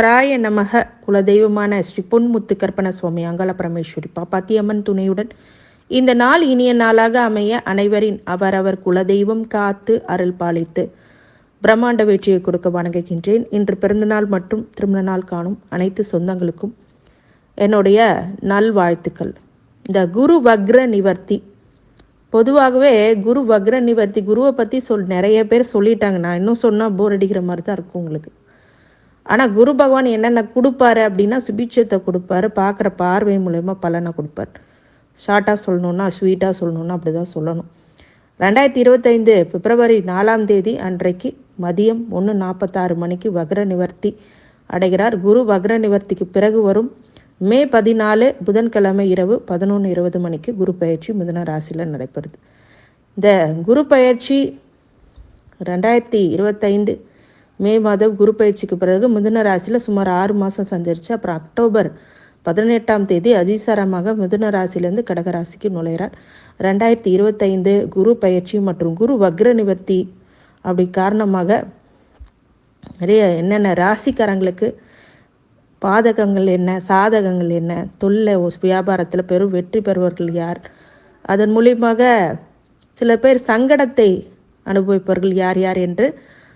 ஈஸ்வராய நமக குலதெய்வமான ஸ்ரீ பொன்முத்து கற்பன சுவாமி அங்காள பரமேஸ்வரி பாப்பாத்தியம்மன் துணையுடன் இந்த நாள் இனிய நாளாக அமைய அனைவரின் அவரவர் குலதெய்வம் காத்து அருள் பாலித்து பிரம்மாண்ட வெற்றியை கொடுக்க வணங்குகின்றேன். இன்று பிறந்தநாள் மற்றும் திருமண நாள் காணும் அனைத்து சொந்தங்களுக்கும் என்னுடைய நல்வாழ்த்துக்கள். இந்த குரு வக்ர நிவர்த்தி. பொதுவாகவே குரு வக்ர நிவர்த்தி குருவை பற்றி சொல் நிறைய பேர் சொல்லிட்டாங்க. நான் இன்னும் சொன்னால் போர் அடிக்கிற மாதிரி தான் இருக்கும் உங்களுக்கு. ஆனால் குரு பகவான் என்னென்ன கொடுப்பாரு அப்படின்னா சுபிட்சத்தை கொடுப்பாரு. பார்க்குற பார்வை மூலயமா பலனை கொடுப்பார். ஷார்ட்டாக சொல்லணுன்னா ஸ்வீட்டாக சொல்லணுன்னா அப்படி தான் சொல்லணும். ரெண்டாயிரத்தி இருபத்தைந்து பிப்ரவரி நாலாம் தேதி அன்றைக்கு மதியம் ஒன்று நாற்பத்தாறு மணிக்கு வக்ர நிவர்த்தி அடைகிறார். குரு வக்ர நிவர்த்திக்கு பிறகு வரும் மே பதினாலு புதன்கிழமை இரவு பதினொன்று இருபது மணிக்கு குரு பயிற்சி மிதன ராசியில் நடைபெறுது. இந்த குரு பயிற்சி ரெண்டாயிரத்தி இருபத்தைந்து மே மாதம் குரு பயிற்சிக்கு பிறகு மிதுன ராசியில் சுமார் ஆறு மாதம் சஞ்சரித்து அப்புறம் அக்டோபர் பதினெட்டாம் தேதி அதிசாரமாக மிதுன ராசியிலேருந்து கடகராசிக்கு நுழைகிறார் ரெண்டாயிரத்தி இருபத்தைந்து குரு பயிற்சி மற்றும் குரு வக்ர நிவர்த்தி அப்படி காரணமாக நிறைய என்னென்ன ராசிக்காரங்களுக்கு பாதகங்கள் என்ன சாதகங்கள் என்ன தொல்லை வியாபாரத்தில் பெரும் வெற்றி பெறுவர்கள் யார்? அதன் மூலியமாக சில பேர் சங்கடத்தை அனுபவிப்பவர்கள் யார் யார் என்று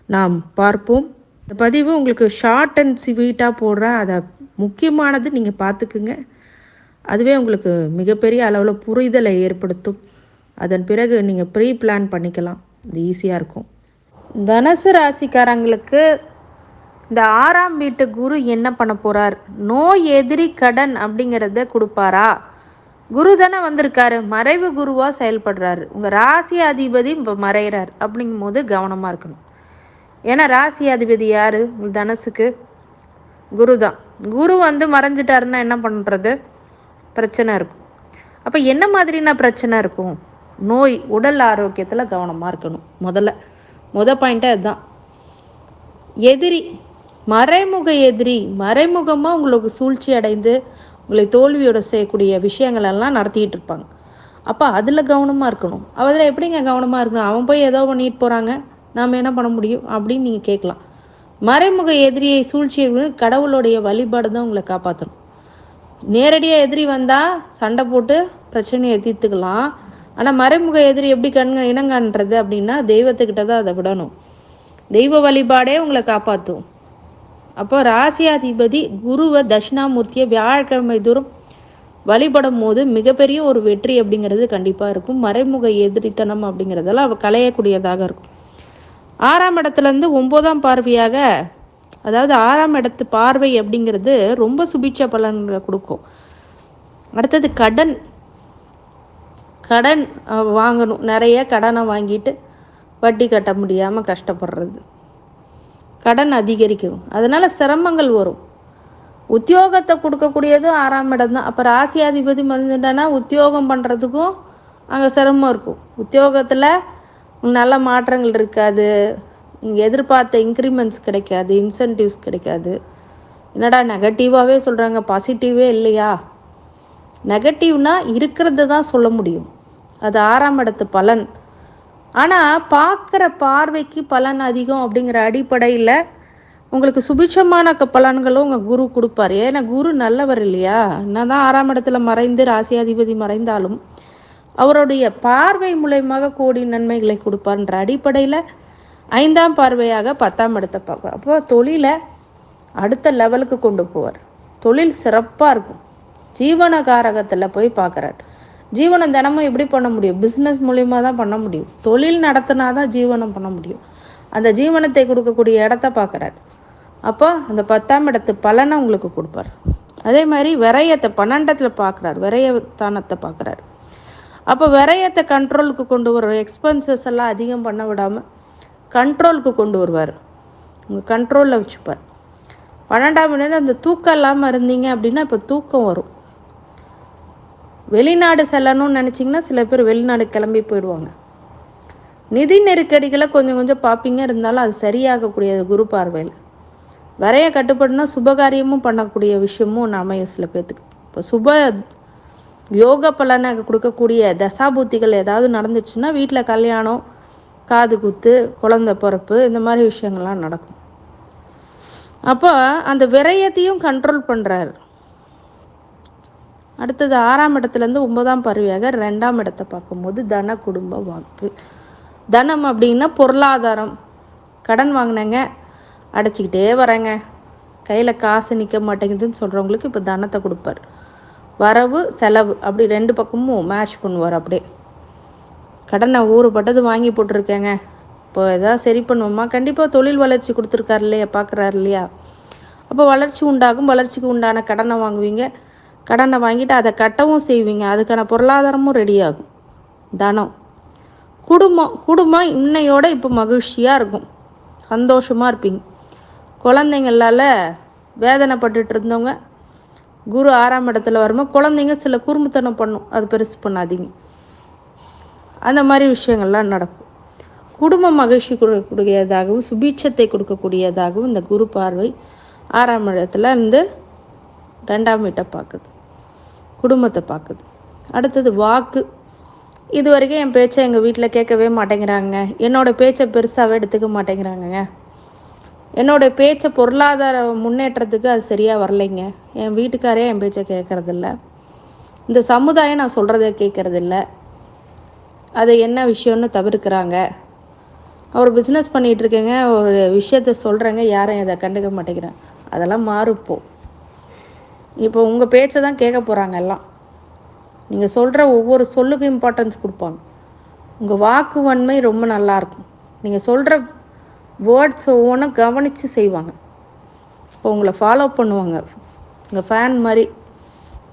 நாம் பார்ப்போம். இந்த பதிவு உங்களுக்கு ஷார்ட் அண்ட் ஸ்வீட்டாக போடுறேன். அதை முக்கியமானது நீங்கள் பார்த்துக்குங்க. அதுவே உங்களுக்கு மிகப்பெரிய அளவில் புரிதலை ஏற்படுத்தும். அதன் பிறகு நீங்கள் ப்ரீ பிளான் பண்ணிக்கலாம். இது ஈஸியாக இருக்கும். தனுசு ராசிக்காரங்களுக்கு இந்த ஆறாம் வீட்டு குரு என்ன பண்ண போகிறார் நோய் எதிரி கடன் அப்படிங்கிறத கொடுப்பாரா? குரு தானே வந்திருக்காரு. மறைவு குருவாக செயல்படுறாரு. உங்கள் ராசி அதிபதி இப்போ மறைகிறார் அப்படிங்கும் போது கவனமாக இருக்கணும். ஏன்னா ராசி அதிபதி யார்? தனசுக்கு குரு தான். குரு வந்து மறைஞ்சிட்டாருன்னா என்ன பண்ணுறது பிரச்சனை இருக்கும். அப்போ என்ன மாதிரினா பிரச்சனை இருக்கும்? நோய் உடல் ஆரோக்கியத்தில் கவனமாக இருக்கணும். முதல்ல. முத பாயிண்ட்டே அதுதான். எதிரி மறைமுக எதிரி மறைமுகமாக உங்களுக்கு சூழ்ச்சி அடைந்து உங்களை தோல்வியோட செய்யக்கூடிய விஷயங்களெல்லாம் நடத்திக்கிட்டு இருப்பாங்க. அப்போ அதில் கவனமாக இருக்கணும். அதில் எப்படிங்க கவனமாக இருக்கணும்? அவன் போய் ஏதோ பண்ணிட்டு போகிறாங்க நாம் என்ன பண்ண முடியும் அப்படின்னு நீங்கள் கேட்கலாம். மறைமுக எதிரியை சூழ்ச்சியை கடவுளுடைய வழிபாடு தான் உங்களை காப்பாற்றணும் நேரடியாக எதிரி வந்தால் சண்டை போட்டு பிரச்சனையை தீர்த்துக்கலாம். ஆனால் மறைமுக எதிரி எப்படி கண் இனங்காண்றது அப்படின்னா தெய்வத்துக்கிட்ட தான் அதை விடணும். தெய்வ வழிபாடே உங்களை காப்பாற்றும் அப்போ ராசியாதிபதி குருவை தட்சிணாமூர்த்தியை வியாழக்கிழமை தூரம் வழிபடும் போது மிகப்பெரிய ஒரு வெற்றி அப்படிங்கிறது கண்டிப்பாக இருக்கும். மறைமுக எதிரித்தனம் அப்படிங்கிறதெல்லாம் அவள் களையக்கூடியதாக இருக்கும். ஆறாம் இடத்துலேருந்து ஒம்போதாம் பார்வையாக அதாவது ஆறாம் இடத்து பார்வை அப்படிங்கிறது ரொம்ப சுபிட்ச பலன்களை கொடுக்கும். அடுத்தது கடன். கடன் வாங்கணும். நிறைய கடனை வாங்கிட்டு வட்டி கட்ட முடியாமல் கஷ்டப்படுறது. கடன் அதிகரிக்கும். அதனால் சிரமங்கள் வரும். உத்தியோகத்தை கொடுக்கக்கூடியதும் ஆறாம் இடம் தான். அப்போ ராசியாதிபதி மறந்துட்டானா உத்தியோகம் பண்ணுறதுக்கும் அங்கே சிரமம் இருக்கும். உத்தியோகத்தில் நல்ல மாற்றங்கள் இருக்காது. நீங்கள் எதிர்பார்த்த இன்க்ரிமெண்ட்ஸ் கிடைக்காது இன்சென்டிவ்ஸ் கிடைக்காது. என்னடா நெகட்டிவாகவே சொல்கிறாங்க பாசிட்டிவே இல்லையா? நெகட்டிவ்னா இருக்கிறது தான் சொல்ல முடியும். அது ஆறாம் இடத்து பலன். ஆனால் பார்க்குற பார்வைக்கு பலன் அதிகம் அப்படிங்கிற அடிப்படையில் உங்களுக்கு சுபிட்சமான க- பலன்களும் உங்கள் குரு கொடுப்பார். ஏன்னா குரு நல்லவர் இல்லையா? என்னதான் ஆறாம் இடத்துல மறைந்து ராசியாதிபதி மறைந்தாலும் அவருடைய பார்வை மூலயமாக கோடி நன்மைகளை கொடுப்பார்ன்ற அடிப்படையில் ஐந்தாம் பார்வையாக பத்தாம் இடத்தை பார்ப்பார் அப்போ தொழிலை அடுத்த லெவலுக்கு கொண்டு போவார். தொழில் சிறப்பாக இருக்கும். ஜீவன காரகத்தில் போய் பார்க்குறார். ஜீவனம் தினமும் எப்படி பண்ண முடியும்? பிஸ்னஸ் மூலியமாக தான் பண்ண முடியும். தொழில் நடத்தினா தான் ஜீவனம் பண்ண முடியும். அந்த ஜீவனத்தை கொடுக்கக்கூடிய இடத்த பார்க்குறாரு. அப்போ அந்த பத்தாம் இடத்து பலனை உங்களுக்கு கொடுப்பார். அதே மாதிரி விரயத்தை பன்னெண்டத்தில் பார்க்குறாரு. விரயத்தானத்தை பார்க்குறாரு. அப்போ விரயத்தை கண்ட்ரோலுக்கு கொண்டு வர எக்ஸ்பென்சஸ் எல்லாம் அதிகம் பண்ண விடாமல் கண்ட்ரோலுக்கு கொண்டு வருவார். உங்கள் கண்ட்ரோலில் வச்சுப்பார். பன்னெண்டாம் மணி அந்த தூக்கம் இல்லாமல் இருந்தீங்க அப்படின்னா இப்போ தூக்கம் வரும். வெளிநாடு செல்லணும்னு நினச்சிங்கன்னா சில பேர் வெளிநாடு கிளம்பி போயிடுவாங்க. நிதி நெருக்கடிகளை கொஞ்சம் கொஞ்சம் பார்ப்பீங்க. இருந்தாலும் அது சரியாகக்கூடியது குரு பார்வையில். வரைய கட்டுப்படுனா சுபகாரியமும் பண்ணக்கூடிய விஷயமும் ஒன்று அமையும் சில பேர்த்துக்கு இப்போ சுப யோக பலனை கொடுக்கக்கூடிய தசாபூத்திகள் ஏதாவது நடந்துச்சுன்னா வீட்டில் கல்யாணம் காது குத்து குழந்த பிறப்பு இந்த மாதிரி விஷயங்கள்லாம் நடக்கும். அப்போ அந்த விரயத்தையும் கண்ட்ரோல் பண்ணுறாரு அடுத்தது ஆறாம் இடத்துலேருந்து ஒன்பதாம் பருவியாக ரெண்டாம் இடத்தை பார்க்கும்போது தன குடும்ப வாக்கு. தனம் அப்படின்னா பொருளாதாரம். கடன் வாங்கினேங்க அடைச்சிக்கிட்டே வரேங்க கையில் காசு நிற்க மாட்டேங்குதுன்னு சொல்கிறவங்களுக்கு இப்போ தனத்தை கொடுப்பார். வரவு செலவு அப்படி ரெண்டு பக்கமும் மேட்ச் பண்ணுவார் அப்படியே. கடனை ஊறுபட்டது வாங்கி போட்டிருக்கேங்க. இப்போ எதாவது சரி பண்ணுவோமா? கண்டிப்பாக தொழில் வளர்ச்சி கொடுத்துருக்காரு இல்லையா? பார்க்குறாரு இல்லையா? அப்போ வளர்ச்சி உண்டாகும் வளர்ச்சிக்கு உண்டான கடனை வாங்குவீங்க. கடனை வாங்கிட்டு அதை கட்டவும் செய்வீங்க. அதுக்கான பொருளாதாரமும் ரெடி ஆகும். தனம். குடும்பம் குடும்பம் இன்னையோட இப்போ மகிழ்ச்சியாக இருக்கும். சந்தோஷமாக இருப்பீங்க. குழந்தைங்களால் வேதனைப்பட்டுட்டு இருந்தவங்க குரு ஆறாம் இடத்துல வரும்போது குழந்தைங்க சில குறும்புத்தனம் பண்ணும். அது பெருசு பண்ணாதீங்க. அந்த மாதிரி விஷயங்கள்லாம் நடக்கும். குடும்ப மகிழ்ச்சி கொடுக்கக்கூடியதாகவும் சுபீட்சத்தை கொடுக்கக்கூடியதாகவும் இந்த குரு பார்வை ஆறாம் இடத்துல இருந்து ரெண்டாம் வீட்டை பார்க்குது. குடும்பத்தை பார்க்குது. அடுத்தது வாக்கு. இது வரைக்கும் என் பேச்சை எங்கள் வீட்டில் கேட்கவே மாட்டேங்கிறாங்க. என்னோடய பேச்சை பெருசாகவே எடுத்துக்க மாட்டேங்கிறாங்கங்க. என்னோடய பேச்சை பொருளாதார முன்னேற்றத்துக்கு அது சரியாக வரலைங்க. என் வீட்டுக்காரே என் பேச்சை கேட்குறதில்ல இந்த சமுதாயம் நான் சொல்கிறத கேட்குறதில்ல அது என்ன விஷயம்னு தவிர்க்கிறாங்க. அவர் பிஸ்னஸ் பண்ணிகிட்ருக்கேங்க ஒரு விஷயத்த சொல்கிறேங்க யாரும் இதை கண்டுக்க மாட்டேங்கிறேன் அதெல்லாம் மாறுப்போ இப்போ உங்கள் பேச்சை தான் கேட்க போகிறாங்க எல்லாம். நீங்கள் சொல்கிற ஒவ்வொரு சொல்லுக்கும் இம்பார்ட்டன்ஸ் கொடுப்பாங்க. உங்கள் வாக்கு வன்மை ரொம்ப நல்லாயிருக்கும் நீங்கள் சொல்கிற வேர்ட்ஸ் ஒவ்வொன்றும் கவனித்து செய்வாங்க. இப்போ உங்களை ஃபாலோ பண்ணுவாங்க. உங்கள் ஃபேன் மாதிரி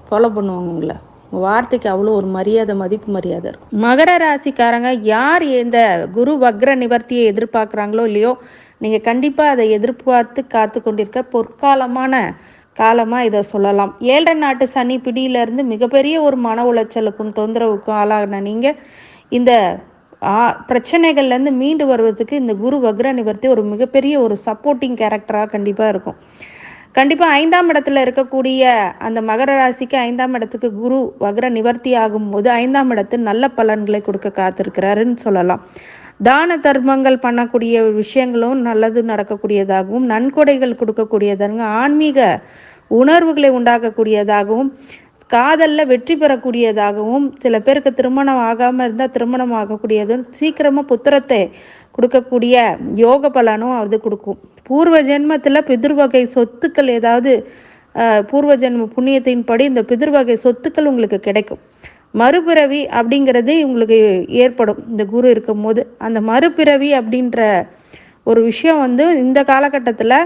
ஃபாலோ பண்ணுவாங்க உங்களை. உங்கள் வார்த்தைக்கு அவ்வளோ ஒரு மரியாதை மதிப்பு மரியாதை இருக்கும். மகர ராசிக்காரங்க யார் இந்த குரு வக்ர நிவர்த்தியை எதிர்பார்க்குறாங்களோ இல்லையோ நீங்கள் கண்டிப்பாக அதை எதிர்பார்த்து காத்து கொண்டிருக்க பொற்காலமான காலமாக இதை சொல்லலாம். ஏழரை நாட்டு சனி பிடியிலேருந்து மிகப்பெரிய ஒரு மன உளைச்சலுக்கும் தொந்தரவுக்கும் ஆளாகின நீங்கள் இந்த பிரச்சனைகள்லேருந்து மீண்டு வருவதுக்கு இந்த குரு வக்ர நிவர்த்தி ஒரு மிகப்பெரிய ஒரு சப்போர்ட்டிங் கேரக்டராக கண்டிப்பாக இருக்கும். கண்டிப்பாக ஐந்தாம் இடத்துல இருக்கக்கூடிய அந்த மகர ராசிக்கு ஐந்தாம் இடத்துக்கு குரு வக்ர நிவர்த்தி ஆகும்போது ஐந்தாம் இடத்து நல்ல பலன்களை கொடுக்க காத்திருக்கிறாருன்னு சொல்லலாம். தான தர்மங்கள் பண்ணக்கூடிய விஷயங்களும் நல்லது நடக்கக்கூடியதாகவும் நன்கொடைகள் கொடுக்கக்கூடியதாகவும் ஆன்மீக உணர்வுகளை உண்டாக்கக்கூடியதாகவும் காதலில் வெற்றி பெறக்கூடியதாகவும் சில பேருக்கு திருமணம் ஆகாமல் இருந்தால் திருமணம் ஆகக்கூடியதும் சீக்கிரமாக புத்திரத்தை கொடுக்கக்கூடிய யோக பலனும் அது கொடுக்கும். பூர்வ ஜென்மத்தில் பிதிர்வகை சொத்துக்கள் ஏதாவது பூர்வ ஜென்ம புண்ணியத்தின்படி இந்த பிதிர்வகை சொத்துக்கள் உங்களுக்கு கிடைக்கும். மறுபிறவி அப்படிங்கிறது உங்களுக்கு ஏற்படும். இந்த குரு இருக்கும்போது அந்த மறுபிறவி அப்படின்ற ஒரு விஷயம் வந்து இந்த காலகட்டத்தில்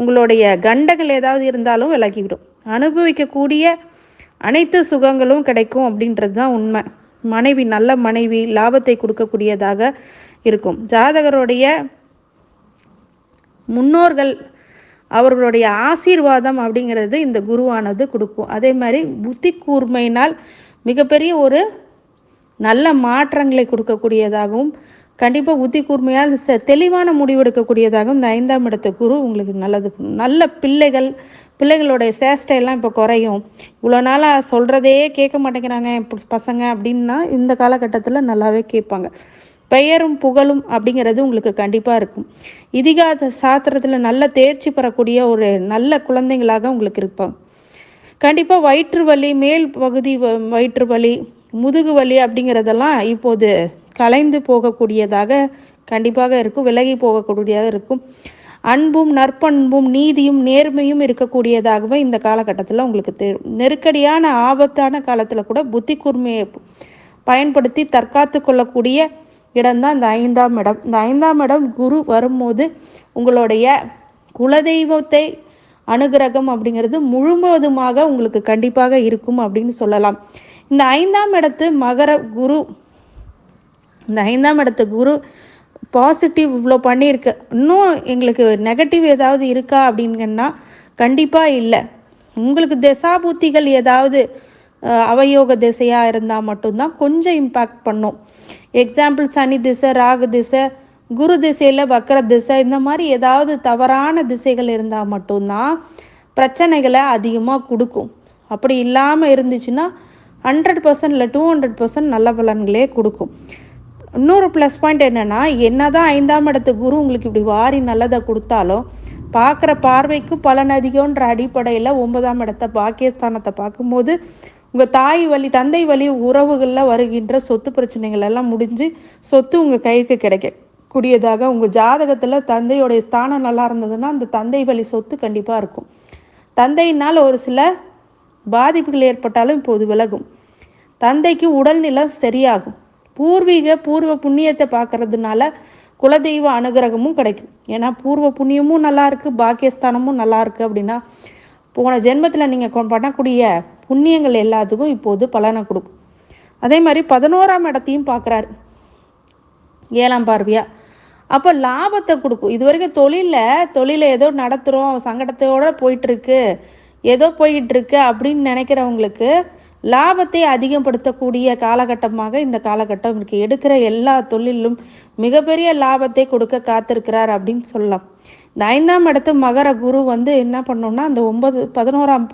உங்களுடைய கண்டங்கள் ஏதாவது இருந்தாலும் விலகிவிடும். அனுபவிக்கக்கூடிய அனைத்து சுகங்களும் கிடைக்கும் அப்படின்றது தான் உண்மை. மனைவி நல்ல மனைவி லாபத்தை கொடுக்கக்கூடியதாக இருக்கும். ஜாதகருடைய முன்னோர்கள் அவர்களுடைய ஆசீர்வாதம் அப்படிங்கிறது இந்த குருவானது கொடுக்கும். அதே மாதிரி புத்தி கூர்மையினால் மிகப்பெரிய ஒரு நல்ல மாற்றங்களை கொடுக்கக்கூடியதாகவும் கண்டிப்பாக புத்தி கூர்மையால் தெளிவான முடிவெடுக்கக்கூடியதாகவும் இந்த ஐந்தாம் இடத்த குரு உங்களுக்கு நல்லது நல்ல பிள்ளைகள் பிள்ளைகளுடைய சேஷ்டையெல்லாம் இப்போ குறையும். இவ்வளோ நாளாக சொல்கிறதே கேட்க மாட்டேங்கிறாங்க பசங்க அப்படின்னா இந்த காலகட்டத்தில் நல்லாவே கேட்பாங்க. பெயரும் புகழும் அப்படிங்கிறது உங்களுக்கு கண்டிப்பாக இருக்கும். இதிகாச சாஸ்திரத்தில் நல்ல தேர்ச்சி பெறக்கூடிய ஒரு நல்ல குழந்தைங்களாக உங்களுக்கு இருப்பாங்க. கண்டிப்பாக வயிற்று வலி மேல் பகுதி வயிற்று வலி முதுகு வலி அப்படிங்கிறதெல்லாம் இப்போது கலைந்து போகக்கூடியதாக கண்டிப்பாக இருக்கும் விலகி போகக்கூடியதாக இருக்கும். அன்பும் நற்பண்பும் நீதியும் நேர்மையும் இருக்கக்கூடியதாகவே இந்த காலகட்டத்தில் உங்களுக்கு தெ நெருக்கடியான ஆபத்தான காலத்தில் கூட புத்தி கூர்மையை பயன்படுத்தி தற்காத்து கொள்ளக்கூடிய இடம்தான் இந்த ஐந்தாம் இடம். இந்த ஐந்தாம் இடம் குரு வரும்போது உங்களுடைய குலதெய்வத்தை அனுகிரகம் அப்படிங்கிறது முழுவதுமாக உங்களுக்கு கண்டிப்பாக இருக்கும் அப்படின்னு சொல்லலாம். இந்த ஐந்தாம் இடத்து மகர குரு இந்த ஐந்தாம் இடத்து குரு பாசிட்டிவ் இவ்வளோ பண்ணியிருக்கு. இன்னும் எங்களுக்கு நெகட்டிவ் ஏதாவது இருக்கா அப்படிங்கன்னா கண்டிப்பாக இல்லை. உங்களுக்கு திசாபூத்திகள் ஏதாவது அவயோக திசையாக இருந்தால் மட்டும்தான் கொஞ்சம் இம்பேக்ட் பண்ணும். எக்ஸாம்பிள் சனி திசை ராகு திசை குரு திசையில் வக்கர திசை இந்த மாதிரி ஏதாவது தவறான திசைகள் இருந்தால் மட்டும்தான் பிரச்சனைகளை அதிகமாக கொடுக்கும். அப்படி இல்லாமல் இருந்துச்சுன்னா ஹண்ட்ரட் பர்சன்ட் இல்லை டூ ஹண்ட்ரட் பர்சன்ட் நல்ல பலன்களே கொடுக்கும். இன்னொரு ப்ளஸ் பாயிண்ட் என்னென்னா என்ன தான் ஐந்தாம் இடத்து குரு உங்களுக்கு இப்படி வாரி நல்லதை கொடுத்தாலும் பார்க்குற பார்வைக்கும் பலன் அதிகம்ன்ற அடிப்படையில் ஒன்பதாம் இடத்த பாக்கியஸ்தானத்தை பார்க்கும்போது உங்கள் தாய் வழி தந்தை வழி உறவுகளில் வருகின்ற சொத்து பிரச்சனைகள் எல்லாம் முடிஞ்சு சொத்து உங்கள் கைக்கு கிடைக்க கூடியதாக உங்கள் ஜாதகத்தில் தந்தையோடைய ஸ்தானம் நல்லா இருந்ததுன்னா அந்த தந்தை வழி சொத்து கண்டிப்பாக இருக்கும். தந்தையினால் ஒரு சில பாதிப்புகள் ஏற்பட்டாலும் இப்போது விலகும். தந்தைக்கு உடல்நிலம் சரியாகும். பூர்வீக பூர்வ புண்ணியத்தை பார்க்கறதுனால குலதெய்வ அனுகிரகமும் கிடைக்கும். ஏன்னா பூர்வ புண்ணியமும் நல்லா இருக்குது பாக்கியஸ்தானமும் நல்லா இருக்குது அப்படின்னா போன ஜென்மத்தில் நீங்கள் பண்ணக்கூடிய புண்ணியங்கள் எல்லாத்துக்கும் இப்போது பலனை கொடுக்கும். அதே மாதிரி பதினோராம் இடத்தையும் பார்க்குறாரு. ஏழாம் பார்வையா. அப்போ லாபத்தை கொடுக்கும். இது வரைக்கும் தொழிலில் தொழிலை ஏதோ நடத்துகிறோம் சங்கடத்தோடு போயிட்டுருக்கு ஏதோ போயிட்டுருக்கு அப்படின்னு நினைக்கிறவங்களுக்கு லாபத்தை அதிகப்படுத்தக்கூடிய காலகட்டமாக இந்த காலகட்டம் இருக்குது எடுக்கிற எல்லா தொழிலும் மிகப்பெரிய லாபத்தை கொடுக்க காத்திருக்கிறார் அப்படின்னு சொல்லலாம். இந்த ஐந்தாம் இடத்து மகர குரு வந்து என்ன பண்ணோம்னா அந்த ஒன்பது பதினோராம்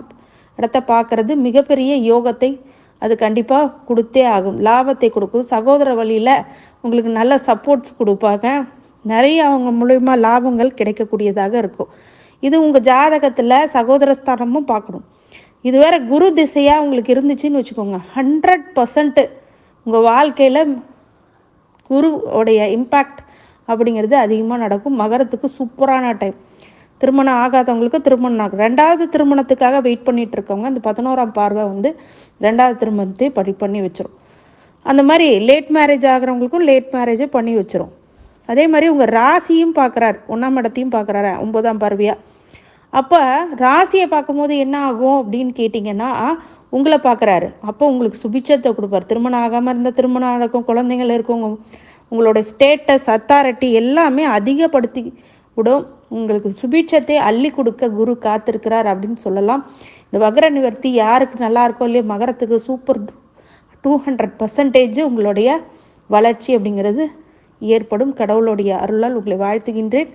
இடத்த பார்க்கறது மிகப்பெரிய யோகத்தை அது கண்டிப்பாக கொடுத்தே ஆகும். லாபத்தை கொடுக்கும். சகோதர வழியில் உங்களுக்கு நல்ல சப்போர்ட்ஸ் கொடுப்பாங்க. நிறைய அவங்க மூலயமா லாபங்கள் கிடைக்கக்கூடியதாக இருக்கும். இது உங்கள் ஜாதகத்தில் சகோதரஸ்தானமும் பார்க்கணும். இது வேறு குரு திசையாக உங்களுக்கு இருந்துச்சுன்னு வச்சுக்கோங்க. ஹண்ட்ரட் பர்சன்ட்டு உங்கள் வாழ்க்கையில் குருவோடைய இம்பேக்ட் அப்படிங்கிறது அதிகமாக நடக்கும். மகரத்துக்கு சூப்பரான டைம் திருமணம் ஆகாதவங்களுக்கு திருமணம் ஆகும். ரெண்டாவது திருமணத்துக்காக வெயிட் பண்ணிகிட்டு இருக்கவங்க அந்த பதினோராம் பார்வை வந்து ரெண்டாவது திருமணத்தை படி பண்ணி வச்சிரும். அந்த மாதிரி லேட் மேரேஜ் ஆகிறவங்களுக்கும் லேட் மேரேஜே பண்ணி வச்சிரும். அதே மாதிரி உங்கள் ராசியும் பார்க்குறாரு ஒன்றாம் இடத்தையும் பார்க்குறாரு ஒன்பதாம் பார்வையாக அப்போ ராசியை பார்க்கும்போது என்ன ஆகும் அப்படின்னு கேட்டிங்கன்னா உங்களை பார்க்குறாரு. அப்போ உங்களுக்கு சுபிச்சத்தை கொடுப்பார். திருமணம் ஆகாமல் இருந்தால் திருமணம் நடக்கும் குழந்தைங்கள் இருக்கும் உங்களோட ஸ்டேட்டஸ் அத்தாரிட்டி எல்லாமே அதிகப்படுத்தி விடும். உங்களுக்கு சுபிட்சத்தை அள்ளி கொடுக்க குரு காத்திருக்கிறார் அப்படின்னு சொல்லலாம். இந்த வகர நிவர்த்தி யாருக்கு நல்லா இருக்கோ இல்லையோ மகரத்துக்கு சூப்பர் டூ ஹண்ட்ரட் பர்சன்டேஜ் உங்களுடைய வளர்ச்சி அப்படிங்கிறது ஏற்படும். கடவுளுடைய அருளால் உங்களை வாழ்த்துகின்றேன்.